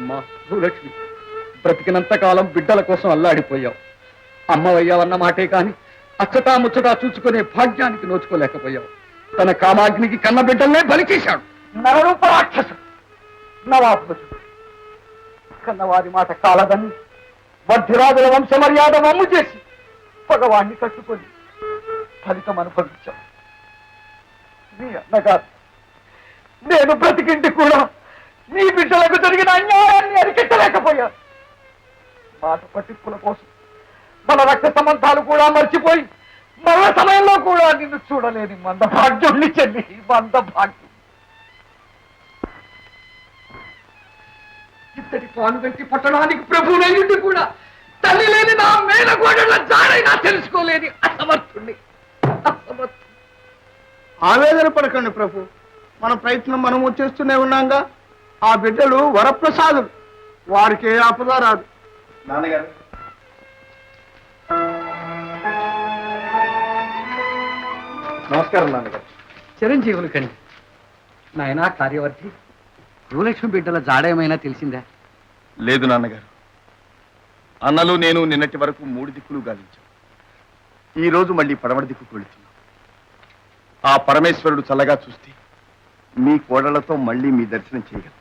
అమ్మా భూలక్ష్మి బ్రతికినంత కాలం బిడ్డల కోసం అల్లాడిపోయావు. అమ్మవయ్యావన్న మాటే కాని అచ్చటా ముచ్చటా చూసుకునే భాగ్యానికి నోచుకోలేకపోయావు. తన కామాగ్నికి కన్న బిడ్డల్నే బలి చేశాడు. నరరూప కన్నవారి మాట కాలదని వధ్యరాజుల వంశ మర్యాద చేసి భగవాన్ని కట్టుకొని ఫలితం అనుభవించాం నీ అన్నగారు నేను బ్రతికింటి కూడా నీ బిడ్డలకు జరిగిన అన్యాయాన్ని అరికెట్టలేకపోయా మాట పట్టింపుల కోసం మన రక్త సంబంధాలు కూడా మర్చిపోయి మరణ సమయంలో కూడా నిన్ను చూడలేని మంద భాగ్యుణ్ణి చెల్లి మంద భాగ్యం ఇద్దరి పానుగంటి పట్టణానికి ప్రభువునయ్యుండి కూడా తల్లి లేని నా మేనగోడల జాడైనా తెలుసుకోలేని అసమర్థుణ్ణి. అసమర్థుణ్ణి. ఆవేదన పడకండి ప్రభు. మన ప్రయత్నం మనము చేస్తూనే ఉన్నాగా. ఆ బిడ్డలు వరప్రసాదులు వారికి ఏ ఆపద రాదు. నాన్నగారు. నమస్కారం నాన్నగారు. చిరంజీవులు కండి. నాయనా కార్యవర్తి భూలక్ష్మి బిడ్డల జాడేమైనా తెలిసిందా? లేదు నాన్నగారు. అన్నలు నేను నిన్నటి వరకు మూడు దిక్కులు గాలించాం. ఈ రోజు మళ్ళీ పడమటి దిక్కుకు వెళుతున్నాం. ఆ పరమేశ్వరుడు చల్లగా చూస్తే మీ కోడలతో మళ్ళీ మీ దర్శనం చేయగలం.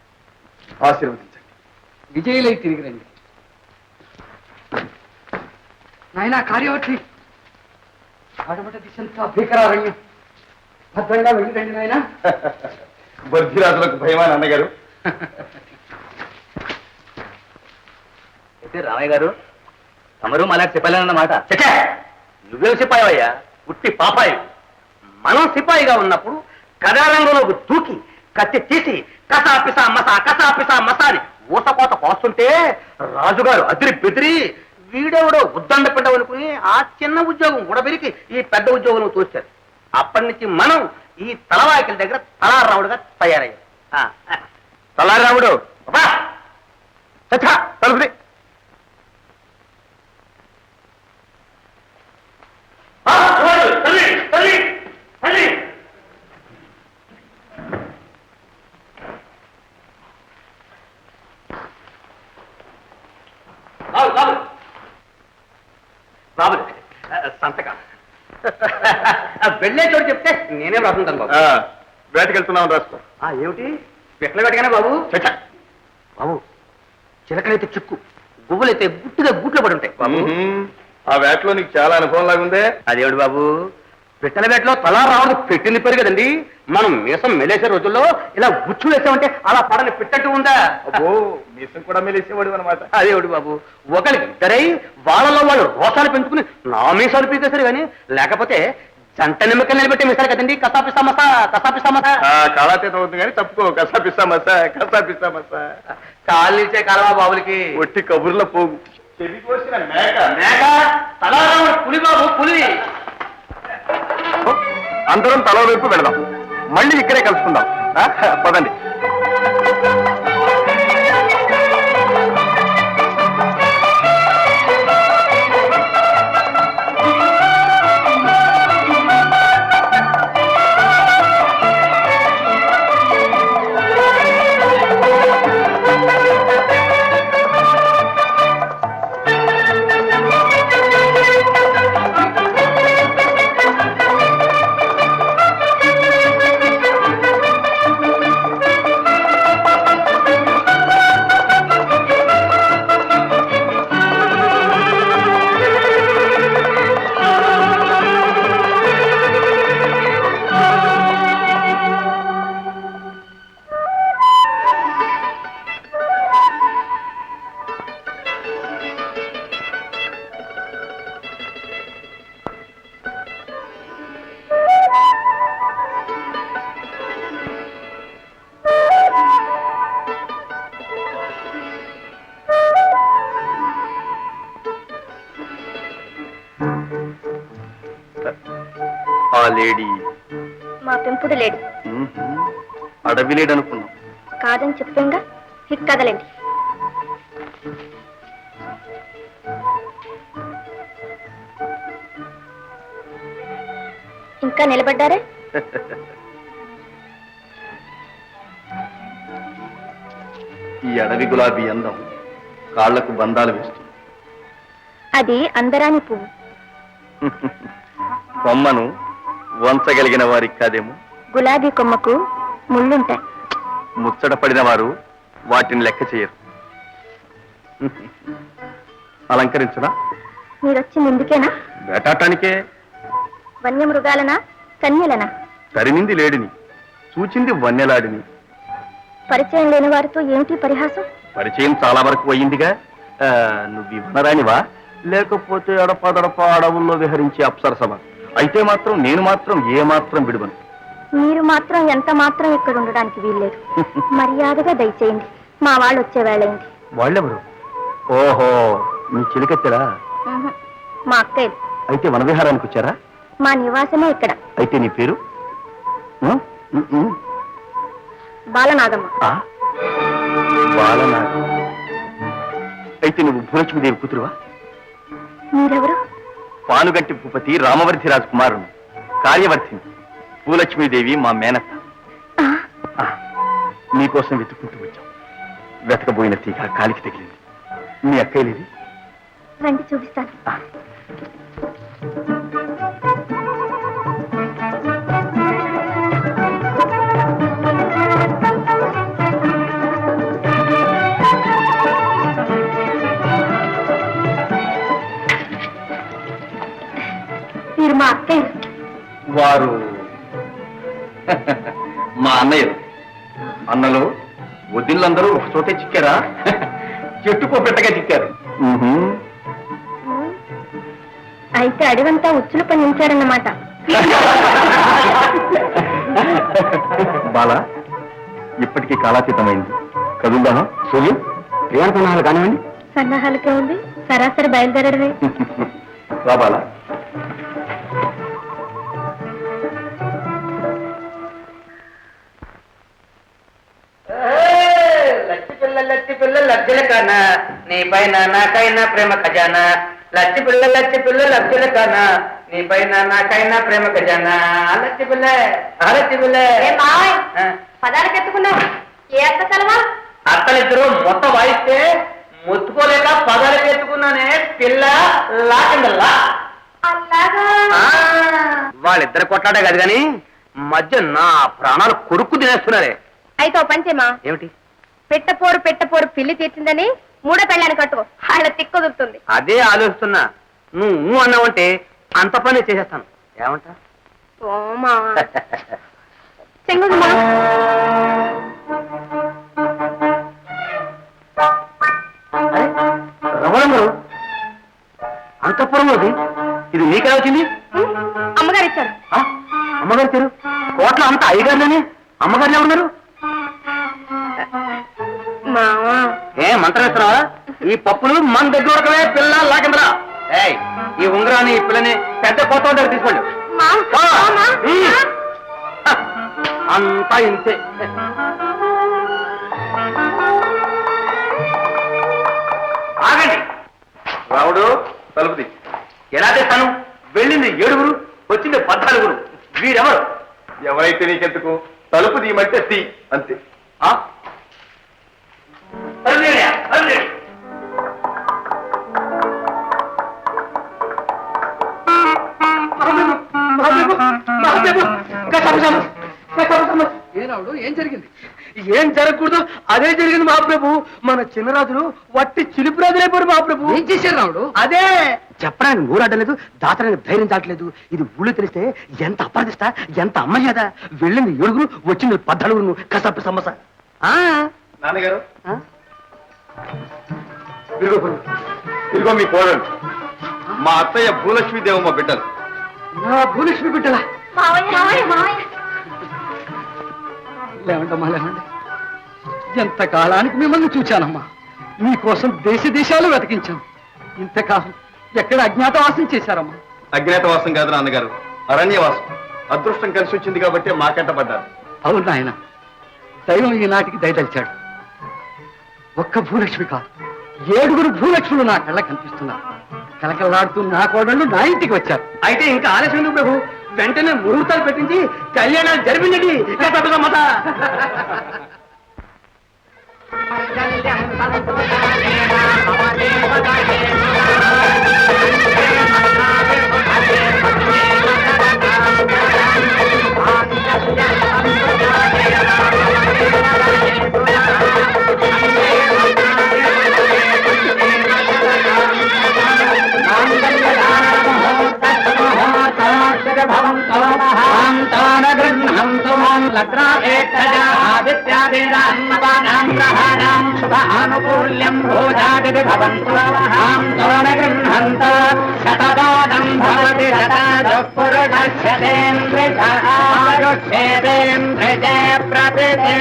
ఆశీర్వదించండి. విజయులై తిరిగి రండి నాయనా కార్యవర్తి. పడమట దిశంతా భీకరారణ్యం. భద్రంగా వెళ్ళి రండి నాయనా. బుద్ధిరాజులకు భయమా నాన్నగారు? అయితే రామయ్య గారు తమరు మళ్ళా చెప్పలేనన్నమాట నువ్వేం సిపాయివయ్యా? ఉట్టి పాపాయి. మనం సిపాయిగా ఉన్నప్పుడు కథారంగంలోకి దూకి కత్తి తీసి కసా పిసా మసా కసా పిసా మసా అని ఊసపోత పోస్తుంటే రాజుగారు అదిరి బెదిరి వీడెవడో ఉద్దండ పెట్టవనుకుని ఆ చిన్న ఉద్యోగం ఉడబెరికి ఈ పెద్ద ఉద్యోగం తోచారు అప్పటి నుంచి మనం ఈ తలవాకిల దగ్గర తలారావుడుగా తయారయ్యాం. తలారావుడు? తలుపుది ఆ, చూడండి, తల్లి, తల్లి, తల్లి. బాబు బాబు బాబు ఆ, సంతకం ఆ, వెళ్ళే చోటు చెప్తే నేనే రాసుకుంటాను బాబు. ఆ, వేటకెళ్తున్నాం రాసుకో. ఆ, ఏమిటి? ఎట్లా పెట్టగానే బాబు? బాబు చిలకలైతే చిక్కు గువ్వలైతే గుట్టుగా గుట్లు పడి ఉంటాయి. బాబు. ఆ వేటలో నీకు చాలా అనుభవం లాగుందే అదేవిడు బాబు? పిట్టల వేటలో తలా రావడం పెట్టింది పేరు కదండి. మనం మీసం మెలేసే రోజుల్లో ఇలా గుచ్చు వేసామంటే అలా పడని పిట్టట్టు ఉందా? అబ్బో మీసం కూడా మెలిసేవాడు అనమాట అదేవిడు బాబు? ఒకరికి ఇద్దరై వాళ్ళలో వాళ్ళు రోసాలు పెంచుకుని నా మీసాలు పీకేశారు కానీ లేకపోతే జంట నిమ్మకాయలు నిలబెట్టే మీసాలు కదండి. కసాపి సమసా కసాపి సమసా కాలాతీతం అవుతుంది కానీ తప్పుకో. కసాపిస్తా మసా కసాపిస్తా మసా. కాళ్ళు ఇచ్చే కాలమా బాబులకి? ఒట్టి కబుర్ల పోగు. చెవి కోసిన మేక. మేక? పులి బాబు పులి. అందరం తల వైపు వెళదాం. మళ్ళీ ఇక్కడే కలుసుకుందాం? పదండి. లేడీ. మా పెంపుడు లేడు. అడవి లేడు అనుకున్నాం. కాదని చెప్పంగా? ఇక కదలండి. ఇంకా నిలబడ్డారే? ఈ అడవి గులాబీ అందం కాళ్ళకు బంధాలు వేస్తుంది. అది అందరాని పువ్వు. కొమ్మను వంచగలిగిన వారికి కాదేమో గులాబీ కొమ్మకు ముళ్ళుంటాయి. ముచ్చట పడిన వారు వాటిని లెక్క చేయరు. అలంకరించనా? మీరొచ్చి ముందుకేనా? వేటాటానికే వన్యమృగాలనా? కన్యలనా? తరిమింది లేడిని చూచింది వన్నెలాడిని. పరిచయం లేని వారితో ఏమిటి పరిహాసం? పరిచయం చాలా వరకు అయ్యిందిగా. నువ్వు ఇవ్వనరానివా లేకపోతే అడపదడప అడవుల్లో విహరించే అప్సరసవా? అయితే మాత్రం నేను మాత్రం ఏ మాత్రం విడువను. మీరు మాత్రం ఎంత మాత్రం ఇక్కడ ఉండడానికి వీల్లేదు. మర్యాదగా దయచేయండి. మా వాళ్ళు వచ్చే వేళయింది. వాళ్ళెవరు? ఓహో మీ చిలికెత్తరా మా అక్కయ్యలు. అయితే వనవిహారానికి వచ్చారా? మా నివాసమే ఇక్కడ. అయితే నీ పేరు? ఉమ్. బాలనాగమ్మ. అయితే నువ్వు భూలక్ష్మీదేవి కూతురువా? మీరెవరు? పానుగంటి భూపతి రామవర్ధి రాజకుమారుడు కార్యవర్ధిని భూలక్ష్మీదేవి మా మేనత్త. నీకోసం వెతుక్కుంటూ వచ్చాం. వెతకబోయిన తీగ కాలికి తగిలింది. మీ అక్కయ్యలేది? రండి చూపిస్తాను. అన్నలు వదిళ్ళందరూ ఒక చోటే చిక్కారా? చెట్టుకో పెట్టగా చిక్కారు. అయితే అడివంతా ఉచ్చులు పని ఉంచారన్నమాట బాల ఇప్పటికీ కాలాతీతమైంది. కదులుదామా సూర్యం ప్రయాణ ప్రణాళిక కానివ్వండి. సన్నాహాలకే ఉంది సరాసరి బయలుదేరడమే. రా బాల. నీ పైన నాకైనా ప్రేమ ఖజానా. లచ్చి పిల్ల లచ్చి పిల్ల లజ్జల కాన. నీ పైన నాకైనా ప్రేమ ఖజానా. లచ్చి పిల్ల లచ్చి పిల్ల. ఆ, పదాలకు ఎత్తుకున్నావు ఏ అత్త కలవా? అత్తలిద్దరూ మొత్తం వాయిస్తే ముత్తుకోలేక పదాలకు ఎత్తుకున్నానే పిల్ల లాకిందల్లా వాళ్ళిద్దరు కొట్లాడే కాదు కానీ మధ్య నా ప్రాణాలు కొరుక్కు తినేస్తున్నారే. అయితే ఓ పంచేమా ఏమిటి? పెట్టపోరు పెట్టపోరు పిల్లి తీర్చిందని మూడో పెళ్ళాన్ని కట్టుకో వాళ్ళ తిక్కుదురుతుంది. అదే ఆలోచిస్తున్నా. నువ్వు ఊ అన్నావంటే అంత పని చేసేస్తాను. ఏమంటా? ఓమా. చెంగుదమ్మా అరే, రమణం గారు. అంతఃపురం అది? ఇది నీకెలా వచ్చింది? అమ్మగారు ఇచ్చారు. ఆ, అమ్మగారు తెరు కోట్ల అంత అయ్యగారులేని? అమ్మగారులే ఉన్నారు ఇస్తున్నావా ఈ పప్పులు మన దగ్గర ఉడకవే పిల్ల లాకిందరా ఏయ్ ఈ ఉంగరాన్ని ఈ పిల్లని పెద్ద కొత్త దగ్గర తీసుకోండి అంతా ఇంతే. ఆగండి. రావుడు తలుపుది ఎలా చేస్తాను వెళ్ళింది ఏడుగురు వచ్చింది పద్నాలుగురు. వీరెవరు? ఎవరైతే నీకెందుకు? తలుపు తీయమంటే తీ అంతే. ఏనాడు ఏం జరిగింది? ఏం జరగకూడదు అదే జరిగింది మహాప్రభు. మన చిన్నరాజులు వట్టి చిలిపి రాజులైపోయారు మహాప్రభు. ఏం చేశారు రావుడు అదే. చెప్పడానికి ఊరాడలేదు దాచడానికి ధైర్యం చాటలేదు. ఇది ఊళ్ళో తెలిస్తే ఎంత అప్రదిష్ట ఎంత అమ్మయ్యదా వెళ్ళింది ఏడుగురు వచ్చింది పద్నాలుగురు కసప్ప సమస్య నాన్నగారు. ఇదిగో మీ కోడలు. మా అత్తయ్య భూలక్ష్మీదేవి మా బిడ్డలు భూలక్ష్మి బిడ్డలా? లేవండమ్మా లేవండి ఎంత కాలానికి మిమ్మల్ని చూచానమ్మా. మీకోసం దేశ దేశాలు వెతికించాం ఇంతకాలం ఎక్కడ అజ్ఞాతవాసం చేశారమ్మా? అజ్ఞాతవాసం కాదు నాన్నగారు. అరణ్యవాసం. అదృష్టం కలిసి వచ్చింది కాబట్టి మాకెంట పడ్డారు అవును నాయన. దైవం ఈనాటికి దయదలిచాడు. ఒక్క భూలక్ష్మి కాదు. ఏడుగురు భూలక్ష్ములు నా కళ్ళ కనిపిస్తున్నారు. కలకలాడుతూ నా కోడళ్ళు నా ఇంటికి వచ్చారు. అయితే ఇంకా ఆలస్యం ఎందుకు ప్రభు? వెంటనే ముహూర్తాలు పెట్టించి కళ్యాణాలు జరిపించండి. కసప్ప సమస్య ఆనుకూల్యం భోజాది భవంతు గృహంత శతదానం భవతి పురుషేంద్రియ ప్రతి